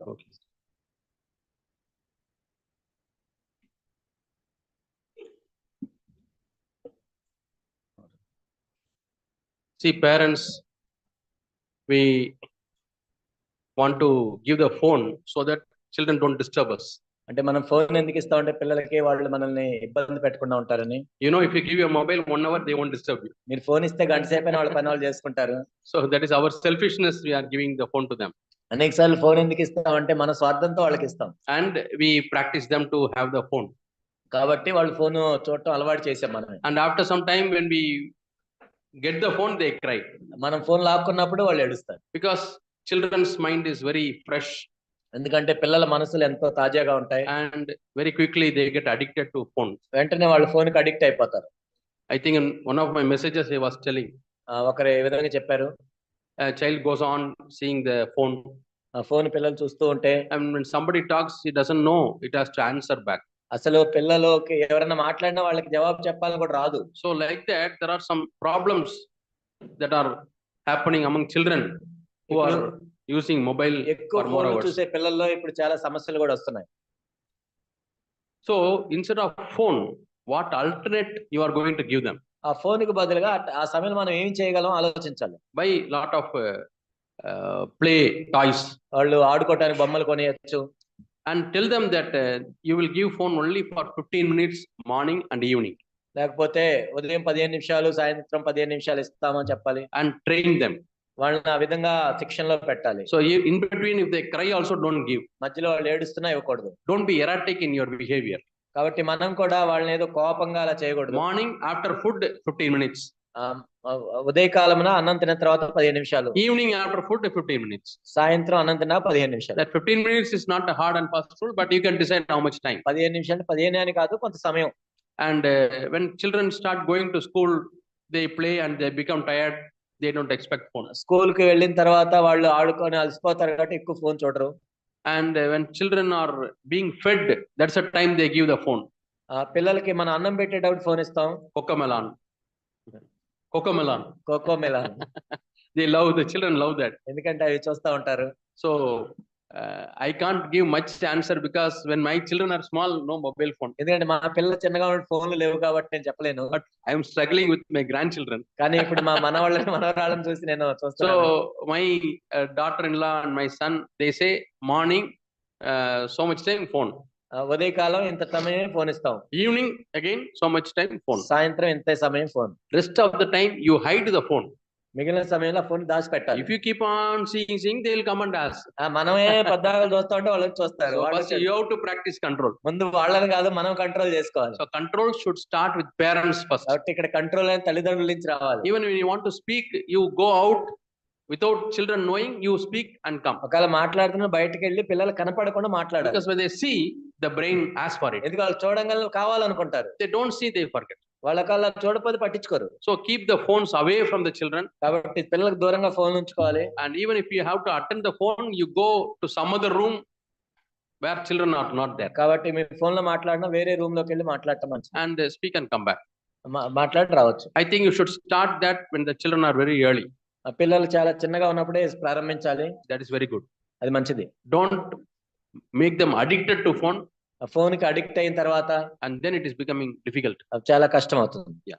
Okay. See, parents, we want to give the phone so that children don't disturb us. అంటే మనం phone ఎందుకు ఇస్తా ఉంటే పిల్లలకి వాళ్ళు మనల్ని ఇబ్బంది పెట్టకుండా ఉంటారని You know, if you give your mobile one hour, they won't disturb you. మీరు ఫోన్ ఇస్తే గంట సేపు వాళ్ళ పని వాళ్ళు చేసుకుంటారు So that is our selfishness, we are giving the phone to them. అనేక సార్లు ఫోన్ ఎందుకు ఇస్తాం అంటే మన స్వార్థంతో వాళ్ళకి ఇస్తాం. And we practise them to have the phone కాబట్టి వాళ్ళు ఫోన్ చూడటం అలవాటు చేసాం మనం and after some time when we get the phone they cry మనం ఫోన్ లాక్కున్నప్పుడు వాళ్ళు ఏడుస్తారు. Because children's mind is very fresh ఎందుకంటే పిల్లల మనసులు ఎంతో తాజాగా ఉంటాయి. And very quickly they get addicted to phone వెంటనే వాళ్ళు ఫోన్కి అడిక్ట్ అయిపోతారు. I think one of my messages a was telling ఒకరు ఏ విధంగా చెప్పారు? Child goes on seeing the phone phone పిల్లలు చూస్తూ ఉంటే and somebody talks it doesn't know it has to answer back అసలు పిల్లలకి ఎవరైనా మాట్లాడినా వాళ్ళకి జవాబు చెప్పాలని కూడా రాదు. So like that there are some problems that are happening among children who are using mobile ఎక్కువ మోర్ చూసే పిల్లల్లో ఇప్పుడు చాలా సమస్యలు కూడా వస్తున్నాయి. So instead of phone what alternate you are going to give them ఆ ఫోన్కి బదులుగా ఆ సమయంలో మనం ఏం చేయగలం ఆలోచించాలి. By lot of play toys వాళ్ళు ఆడుకోవటానికి బొమ్మలు కొనియచ్చు. And tell them that you will give phone only for fifteen minutes morning and evening లేకపోతే ఉదయం పదిహేను నిమిషాలు సాయంత్రం పదిహేను నిమిషాలు ఇస్తామని చెప్పాలి. అండ్ ట్రైన్ దెమ్ వాళ్ళని ఆ విధంగా శిక్షణలో పెట్టాలి. So in between if they cry also don't give మధ్యలో వాళ్ళు ఏడుస్తున్నా ఇవ్వకూడదు. Don't be erratic in your behaviour కాబట్టి మనం కూడా వాళ్ళని ఏదో కోపంగా అలా చేయకూడదు. Morning after food fifteen minutes ఉదయ కాలమున అన్నం తిన తర్వాత పదిహేను నిమిషాలు. Evening after food fifteen minutes సాయంత్రం అన్నం తిన పదిహేను నిమిషాలు. Fifteen minutes is not hard and fast food but you can decide how much time పదిహేను నిమిషాలు పదిహేను అని కాదు కొంత సమయం. And when children start going to school they play and they become tired they don't expect phone స్కూల్కి వెళ్ళిన తర్వాత వాళ్ళు ఆడుకొని అలసిపోతారు కాబట్టి ఎక్కువ ఫోన్ చూడరు. And uh, when children are being fed, that's the time they give the phone. ఆ పిల్లలకి మనం అన్నం పెట్టేటప్పుడు ఫోన్ ఇస్తాం Cocomelon. Cocomelon. Cocomelon They love, the children love that. ఎందుకంటే అవి చూస్తా ఉంటారు So I can't give much answer because when my children are small no mobile phone ఎందుకంటే మా పిల్లల చిన్నగా ఉన్న ఫోన్లు లేవు కాబట్టి నేను చెప్పలేను. But I'm struggling with my grandchildren కానీ ఇప్పుడు మా మనవాళ్ళ మనవరాళ్ళని చూసి నేను so my daughter in law and my son does morning so much time phone ఉదయ కాలం ఇంత సమయం ఫోన్ ఇస్తాం. Evening again so much time phone సాయంత్రం ఇంత సమయం phone. Rest of the time you hide the phone మిగిలిన సమయంలో ఫోన్ దాచి పెట్టాలి If you keep on seeing, seeing, they will come and ask. ఆ, మనమే పద్దాకలు చూస్తా ఉంటే వాళ్ళు వచ్చి చూస్తారు So వాళ్ళు first you have to practice control. ముందు వాళ్ళని కాదు మనం కంట్రోల్ చేసుకోవాలి So control should start with parents first. కాబట్టి ఇక్కడ కంట్రోల్ అనేది తల్లిదండ్రుల నుంచి రావాలి Even when you want to speak, you go out without children knowing, you speak and come. ఒకవేళ మాట్లాడుతున్నా బయటకు వెళ్ళి పిల్లలు కనపడకుండా మాట్లాడాలి Because when they see, the brain asks for it. ఎందుకు వాళ్ళు చూడంగానే కావాలనుకుంటారు They don't see, they forget. వాళ్ళ కాళ్ళ చూడపోతే పట్టించుకోరు. So keep the phones away from the children కాబట్టి పిల్లలకు దూరంగా ఫోన్ ఉంచుకోవాలి. And even if you have to attend the phone you go to some other room where children not not there కాబట్టి మీరు ఫోన్లో మాట్లాడినా వేరే రూమ్లోకి వెళ్ళి మాట్లాడటం మంచి and speak and come back మాట్లాడి రావచ్చు. I think you should start that when the children are very early పిల్లలు చాలా చిన్నగా ఉన్నప్పుడే ప్రారంభించాలి. దట్ ఇస్ వెరీ గుడ్ అది మంచిది. Don't make them addicted to phone ఫోన్కి అడిక్ట్ అయిన తర్వాత and then it is becoming difficult చాలా కష్టం అవుతుంది.